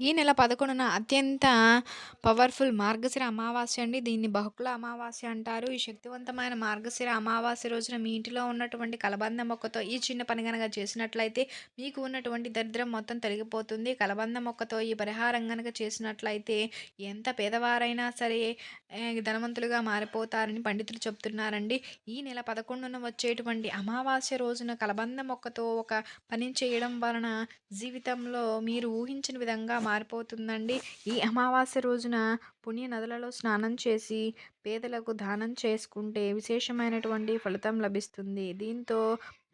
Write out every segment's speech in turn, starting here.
ఈ నెల 11న అత్యంత పవర్‌ఫుల్ మార్గశిర అమావాస్య అండి. దీన్ని బహుళ అమావాస్య అంటారు. ఈ శక్తివంతమైన మార్గశిర అమావాస్య రోజున మీ ఇంటిలో ఉన్నటువంటి కలబంద మొక్కతో ఈ చిన్న పని గనక చేసినట్లయితే మీకు ఉన్నటువంటి దరిద్రం మొత్తం తొలగిపోతుంది. కలబంద మొక్కతో ఈ పరిహారం గనక చేసినట్లయితే ఎంత పేదవారైనా సరే ధనవంతులుగా మారిపోతారని పండితులు చెప్తున్నారండి. ఈ నెల 11న వచ్చేటువంటి అమావాస్య రోజున కలబంద మొక్కతో ఒక పని చేయడం వలన జీవితంలో మీరు ఊహించిన విధంగా మారిపోతుందండి. ఈ అమావాస్య రోజున పుణ్య నదులలో స్నానం చేసి పేదలకు దానం చేసుకుంటే విశేషమైనటువంటి ఫలితం లభిస్తుంది. దీంతో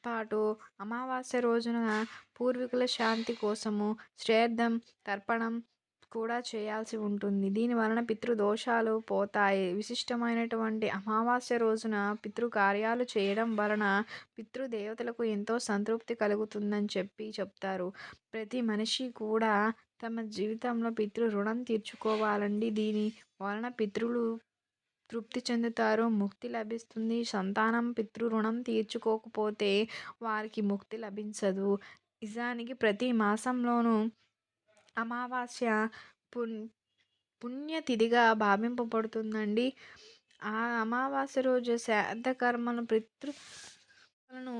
పాటు అమావాస్య రోజున పూర్వీకుల శాంతి కోసము శ్రాద్ధం, తర్పణం కూడా చేయాల్సి ఉంటుంది. దీని వలన పితృదోషాలు పోతాయి. విశిష్టమైనటువంటి అమావాస్య రోజున పితృ కార్యాలు చేయడం వలన పితృదేవతలకు ఎంతో సంతృప్తి కలుగుతుందని చెప్పి చెప్తారు. ప్రతి మనిషి కూడా తమ జీవితంలో పితృ రుణం తీర్చుకోవాలండి. దీని వలన పితృలు తృప్తి చెందుతారు. ముక్తి లభిస్తుంది. సంతానం పితృ రుణం తీర్చుకోకపోతే వారికి ముక్తి లభించదు. నిజానికి ప్రతి మాసంలోనూ అమావాస్య పున్ పుణ్యతిథిగా భావింపబడుతుందండి. ఆ అమావాస్య రోజు శ్రాద్ధ కర్మను పితృలను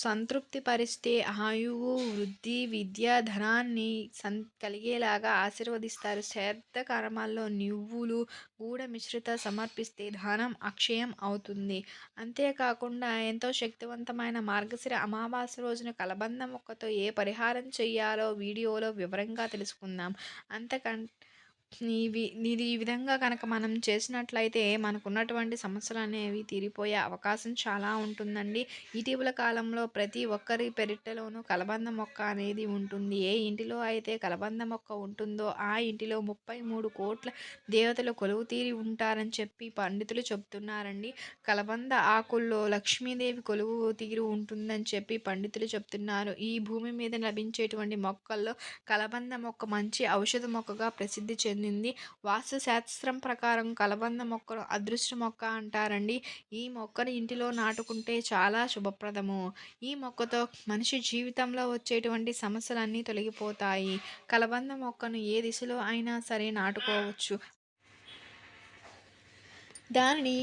సంతృప్తి పరిస్తే ఆయువు, వృద్ధి, విద్య, ధనాన్ని సం కలిగేలాగా ఆశీర్వదిస్తారు. శ్రాద్ధ కర్మాల్లో నువ్వులు, గూడ మిశ్రిత సమర్పిస్తే ధనం అక్షయం అవుతుంది. అంతేకాకుండా ఎంతో శక్తివంతమైన మార్గశిర అమావాస్య రోజున కలబంద మొక్కతో ఏ పరిహారం చేయాలో వీడియోలో వివరంగా తెలుసుకుందాం. అంతకం ఇవి ఇది ఈ విధంగా కనుక మనం చేసినట్లయితే మనకున్నటువంటి సమస్యలు అనేవి తీరిపోయే అవకాశం చాలా ఉంటుందండి. ఇటీవల కాలంలో ప్రతి ఒక్కరి పెరట్లోనూ కలబంద మొక్క అనేది ఉంటుంది. ఏ ఇంటిలో అయితే కలబంద మొక్క ఉంటుందో ఆ ఇంటిలో ముప్పై మూడు కోట్ల దేవతలు కొలువు తీరి ఉంటారని చెప్పి పండితులు చెప్తున్నారండి. కలబంద ఆకుల్లో లక్ష్మీదేవి కొలువు తీరి ఉంటుందని చెప్పి పండితులు చెప్తున్నారు. ఈ భూమి మీద లభించేటువంటి మొక్కల్లో కలబంద మొక్క మంచి ఔషధ మొక్కగా ప్రసిద్ధి చెందింది. వాస్తుశాస్త్రం ప్రకారం కలబంద మొక్కను అదృష్ట మొక్క అంటారండి. ఈ మొక్కను ఇంటిలో నాటుకుంటే చాలా శుభప్రదము. ఈ మొక్కతో మనిషి జీవితంలో వచ్చేటువంటి సమస్యలన్నీ తొలగిపోతాయి. కలబంద మొక్కను ఏ దిశలో అయినా సరే నాటుకోవచ్చు. దానిని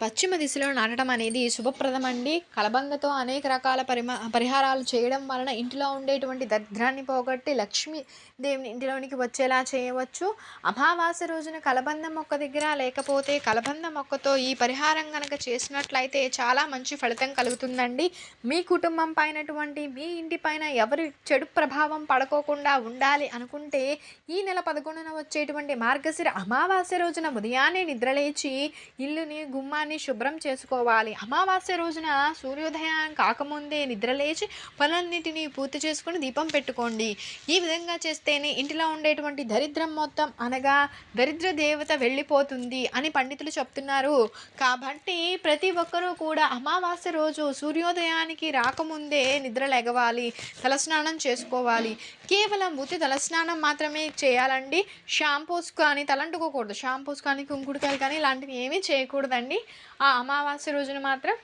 పశ్చిమ దిశలో నాటడం అనేది శుభప్రదమండి. కలబందతో అనేక రకాల పరిమా పరిహారాలు చేయడం వలన ఇంటిలో ఉండేటువంటి దరిద్రాన్ని పోగొట్టి లక్ష్మీ దేవుని ఇంటిలోనికి వచ్చేలా చేయవచ్చు. అమావాస రోజున కలబంద మొక్క దగ్గర లేకపోతే కలబంద మొక్కతో ఈ పరిహారం కనుక చేసినట్లయితే చాలా మంచి ఫలితం కలుగుతుందండి. మీ కుటుంబం పైనటువంటి మీ ఇంటి పైన ఎవరి చెడు ప్రభావం పడుకోకుండా ఉండాలి అనుకుంటే ఈ నెల 11న వచ్చేటువంటి మార్గశిర అమావాస్య రోజున ఉదయాన్నే నిద్రలేచి ఇల్లుని, గుమ్మాన్ని శుభ్రం చేసుకోవాలి. అమావాస్య రోజున సూర్యోదయం కాకముందే నిద్రలేచి పనులన్నింటినీ పూర్తి చేసుకొని దీపం పెట్టుకోండి. ఈ విధంగా చేస్తేనే ఇంటిలో ఉండేటువంటి దరిద్రం మొత్తం అనగా దరిద్ర దేవత వెళ్ళిపోతుంది అని పండితులు చెప్తున్నారు. కాబట్టి ప్రతి ఒక్కరూ కూడా అమావాస్య రోజు సూర్యోదయానికి రాకముందే నిద్ర లెగవాలి. తలస్నానం చేసుకోవాలి. కేవలం ఉత్తి తలస్నానం మాత్రమే చేయాలండి. షాంపూస్ కానీ తలంటుకోకూడదు. షాంపూస్ కానీ, కుంకుడుకాయలు కానీ ఇలాంటివి ఏమీ చేయకూడదండి. ఆ అమావాస్య రోజున మాత్రం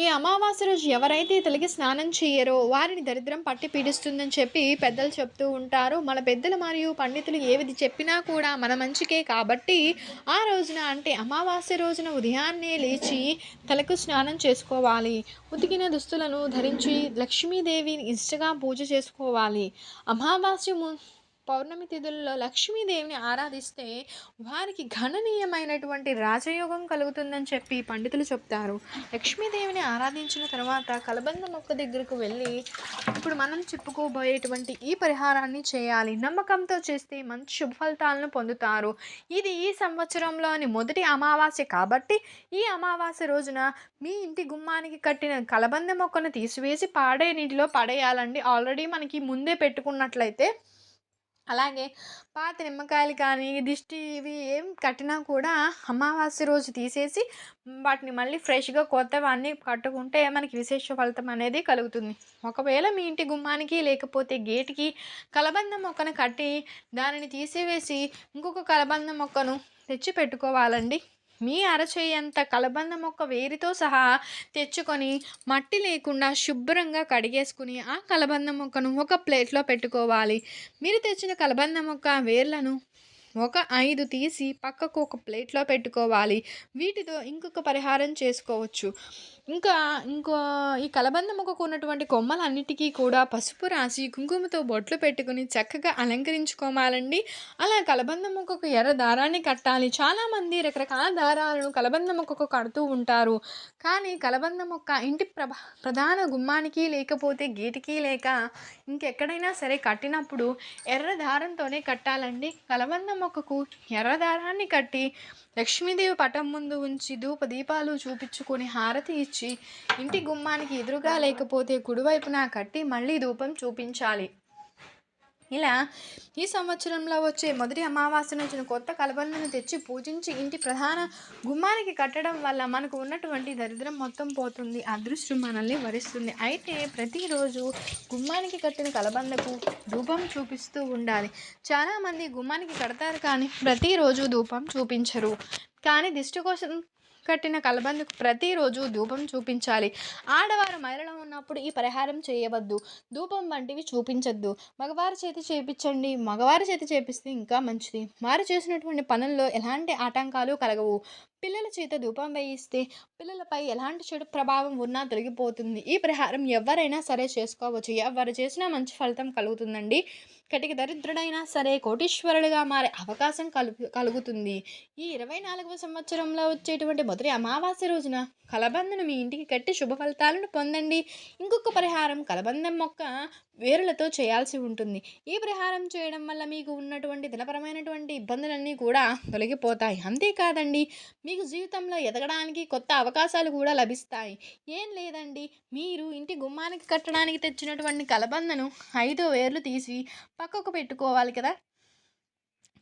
ఈ అమావాస్య రోజు ఎవరైతే తలకి స్నానం చేయరో వారిని దరిద్రం పట్టి పీడిస్తుందని చెప్పి పెద్దలు చెప్తూ ఉంటారు. మన పెద్దలు మరియు పండితులు ఏది చెప్పినా కూడా మన మంచికే కాబట్టి ఆ రోజున అంటే అమావాస్య రోజున ఉదయాన్నే లేచి తలకు స్నానం చేసుకోవాలి. ఉతికిన దుస్తులను ధరించి లక్ష్మీదేవిని ఇష్టగా పూజ చేసుకోవాలి. అమావాస్య ము పౌర్ణమి తిథుల్లో లక్ష్మీదేవిని ఆరాధిస్తే వారికి గణనీయమైనటువంటి రాజయోగం కలుగుతుందని చెప్పి పండితులు చెప్తారు. లక్ష్మీదేవిని ఆరాధించిన తర్వాత కలబంద మొక్క దగ్గరకు వెళ్ళి ఇప్పుడు మనం చెప్పుకోబోయేటువంటి ఈ పరిహారాన్ని చేయాలి. నమ్మకంతో చేస్తే మంచి శుభ ఫలితాలను పొందుతారు. ఇది ఈ సంవత్సరంలోని మొదటి అమావాస్య కాబట్టి ఈ అమావాస్య రోజున మీ ఇంటి గుమ్మానికి కట్టిన కలబంద మొక్కను తీసివేసి పాడే నీటిలో పడేయాలండి. ఆల్రెడీ మనకి ముందే పెట్టుకున్నట్లయితే అలాగే పాత నిమ్మకాయలు కానీ, దిష్టి ఇవి ఏం కట్టినా కూడా అమావాస్య రోజు తీసేసి వాటిని మళ్ళీ ఫ్రెష్‌గా కొత్తవి అన్నీ కట్టుకుంటే మనకి విశేష ఫలితం అనేది కలుగుతుంది. ఒకవేళ మీ ఇంటి గుమ్మానికి లేకపోతే గేట్‌కి కలబంద మొక్కను కట్టి దానిని తీసివేసి ఇంకొక కలబంద మొక్కను తెచ్చి పెట్టుకోవాలండి. మీ అరచేయంత కలబంద మొక్క వేరుతో సహా తెచ్చుకొని మట్టి లేకుండా శుభ్రంగా కడిగేసుకుని ఆ కలబంద మొక్కను ఒక ప్లేట్లో పెట్టుకోవాలి. మీరు తెచ్చిన కలబంద మొక్క వేర్లను ఒక ఐదు తీసి పక్కకు ఒక ప్లేట్లో పెట్టుకోవాలి. వీటితో ఇంకొక పరిహారం చేసుకోవచ్చు. ఇంకా ఇంకో ఈ కలబంద మొక్కకు ఉన్నటువంటి కొమ్మలన్నిటికీ కూడా పసుపు రాసి కుంకుమతో బొట్లు పెట్టుకుని చక్కగా అలంకరించుకోవాలండి. అలా కలబంద మొక్కకు ఎర్ర దారాన్ని కట్టాలి. చాలామంది రకరకాల దారాలను కలబంద మొక్కకు కడుతూ ఉంటారు. కానీ కలబంద మొక్క ఇంటి ప్రభ ప్రధాన గుమ్మానికి లేకపోతే గేటుకి లేక ఇంకెక్కడైనా సరే కట్టినప్పుడు ఎర్ర దారంతోనే కట్టాలండి. కలబంద మొక్కకు ఎర్రదారాన్ని కట్టి లక్ష్మీదేవి పటం ముందు ఉంచి ధూప దీపాలు చూపించుకొని హారతి ఇచ్చి ఇంటి గుమ్మానికి ఎదురుగా లేకపోతే కుడివైపున కట్టి మళ్ళీ ధూపం చూపించాలి. ఇలా ఈ సంవత్సరంలో వచ్చే మొదటి అమావాస్య నుంచి కొత్త కలబందను తెచ్చి పూజించి ఇంటి ప్రధాన గుమ్మానికి కట్టడం వల్ల మనకు ఉన్నటువంటి దరిద్రం మొత్తం పోతుంది. అదృష్టం మనల్ని వరిస్తుంది. అయితే ప్రతిరోజు గుమ్మానికి కట్టిన కలబందకు ధూపం చూపిస్తూ ఉండాలి. చాలామంది గుమ్మానికి కడతారు కానీ ప్రతిరోజు ధూపం చూపించరు. కానీ దిష్టి కోసం కట్టిన కలబందకు ప్రతిరోజు ధూపం చూపించాలి. ఆడవారు మహిళలో ఉన్నప్పుడు ఈ పరిహారం చేయవద్దు. ధూపం వంటివి చూపించద్దు. మగవారి చేతి చేపించండి. మగవారి చేతి చేపిస్తే ఇంకా మంచిది. వారు చేసినటువంటి పనుల్లో ఎలాంటి ఆటంకాలు కలగవు. పిల్లల చేత ధూపం వేయిస్తే పిల్లలపై ఎలాంటి చెడు ప్రభావం ఉన్నా తొలగిపోతుంది. ఈ పరిహారం ఎవరైనా సరే చేసుకోవచ్చు. ఎవరు చేసినా మంచి ఫలితం కలుగుతుందండి. కటిక దరిద్రుడైనా సరే కోటీశ్వరుడుగా మారే అవకాశం కలుగు కలుగుతుంది. ఈ ఇరవై నాలుగవ సంవత్సరంలో వచ్చేటువంటి మొదటి అమావాస్య రోజున కలబందను మీ ఇంటికి కట్టి శుభ ఫలితాలను పొందండి. ఇంకొక పరిహారం కలబందం మొక్క వేరులతో చేయాల్సి ఉంటుంది. ఈ ప్రహారం చేయడం వల్ల మీకు ఉన్నటువంటి దినపరమైనటువంటి ఇబ్బందులన్నీ కూడా తొలగిపోతాయి. అంతేకాదండి మీకు జీవితంలో ఎదగడానికి కొత్త అవకాశాలు కూడా లభిస్తాయి. ఏం లేదండి మీరు ఇంటి గుమ్మానికి కట్టడానికి తెచ్చినటువంటి కలబందను ఐదు వేర్లు తీసి పక్కకు పెట్టుకోవాలి కదా.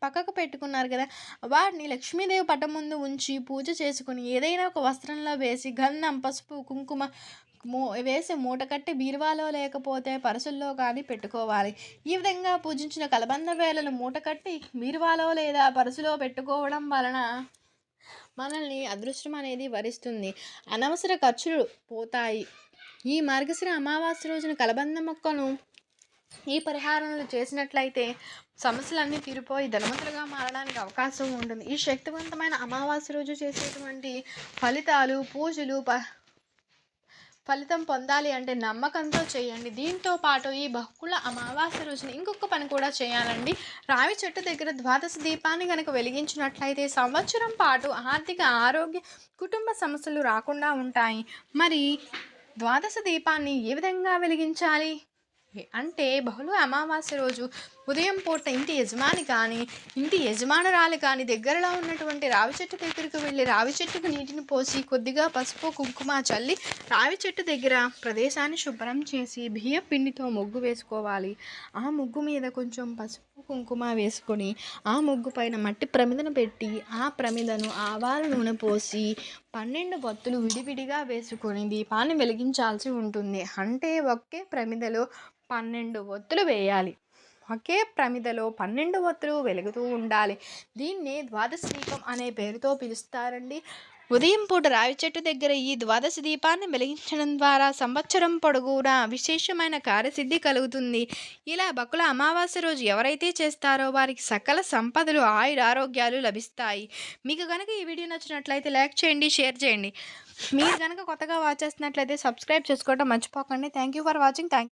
పక్కకు పెట్టుకున్నారు కదా. వాటిని లక్ష్మీదేవి పటం ముందు ఉంచి పూజ చేసుకుని ఏదైనా ఒక వస్త్రంలో వేసి గంధం పసుపు కుంకుమ మూ వేసి మూట కట్టి బీరువాలో లేకపోతే పరసుల్లో కానీ పెట్టుకోవాలి. ఈ విధంగా పూజించిన కలబంద వేలను మూట కట్టి బీరువాలో లేదా పరసులో పెట్టుకోవడం వలన మనల్ని అదృష్టం అనేది వరిస్తుంది. అనవసర ఖర్చులు పోతాయి. ఈ మార్గశిర అమావాస్య రోజున కలబంద మొక్కను ఈ పరిహారాలు చేసినట్లయితే సమస్యలన్నీ తీరిపోయి ధనవంతులుగా మారడానికి అవకాశం ఉంటుంది. ఈ శక్తివంతమైన అమావాస్య రోజు చేసేటువంటి ఫలితాలు పూజలు ప ఫలితం పొందాలి అంటే నమ్మకంతో చేయండి. దీంతో పాటు ఈ బహుళ అమావాస్య రోజున ఇంకొక పని కూడా చేయాలండి. రావి చెట్టు దగ్గర ద్వాదశ దీపాన్ని కనుక వెలిగించినట్లయితే సంవత్సరం పాటు ఆర్థిక ఆరోగ్య కుటుంబ సమస్యలు రాకుండా ఉంటాయి. మరి ద్వాదశ దీపాన్ని ఏ విధంగా వెలిగించాలి? అంటే బహుళ అమావాస్య రోజు ఉదయం పూట ఇంటి యజమాని కానీ ఇంటి యజమానురాలు కానీ దగ్గరలో ఉన్నటువంటి రావి చెట్టు దగ్గరకు వెళ్ళి రావి చెట్టుకు నీటిని పోసి కొద్దిగా పసుపు కుంకుమ చల్లి రావి చెట్టు దగ్గర ప్రదేశాన్ని శుభ్రం చేసి బియ్య పిండితో ముగ్గు వేసుకోవాలి. ఆ ముగ్గు మీద కొంచెం పసుపు కుంకుమ వేసుకొని ఆ ముగ్గు పైన మట్టి ప్రమిదను పెట్టి ఆ ప్రమిదను ఆవాల నూనె పోసి పన్నెండు బొత్తులు విడివిడిగా వేసుకొని దీపాన్ని వెలిగించాల్సి ఉంటుంది. అంటే ఒకే ప్రమిదలో పన్నెండు ఒత్తులు వేయాలి. ఒకే ప్రమిదలో పన్నెండు ఒత్తులు వెలుగుతూ ఉండాలి. దీన్ని ద్వాదశ దీపం అనే పేరుతో పిలుస్తారండి. ఉదయం పూట రావి చెట్టు దగ్గర ఈ ద్వాదశ దీపాన్ని వెలిగించడం ద్వారా సంవత్సరం పొడుగునా విశేషమైన కార్యసిద్ధి కలుగుతుంది. ఇలా బకుల అమావాస్య రోజు ఎవరైతే చేస్తారో వారికి సకల సంపదలు ఆయుర ఆరోగ్యాలు లభిస్తాయి. మీకు కనుక ఈ వీడియో నచ్చినట్లయితే లైక్ చేయండి షేర్ చేయండి. మీరు కనుక కొత్తగా వాచ్ చేస్తున్నట్లయితే సబ్స్క్రైబ్ చేసుకోవడం మర్చిపోకండి. Thank you for watching thank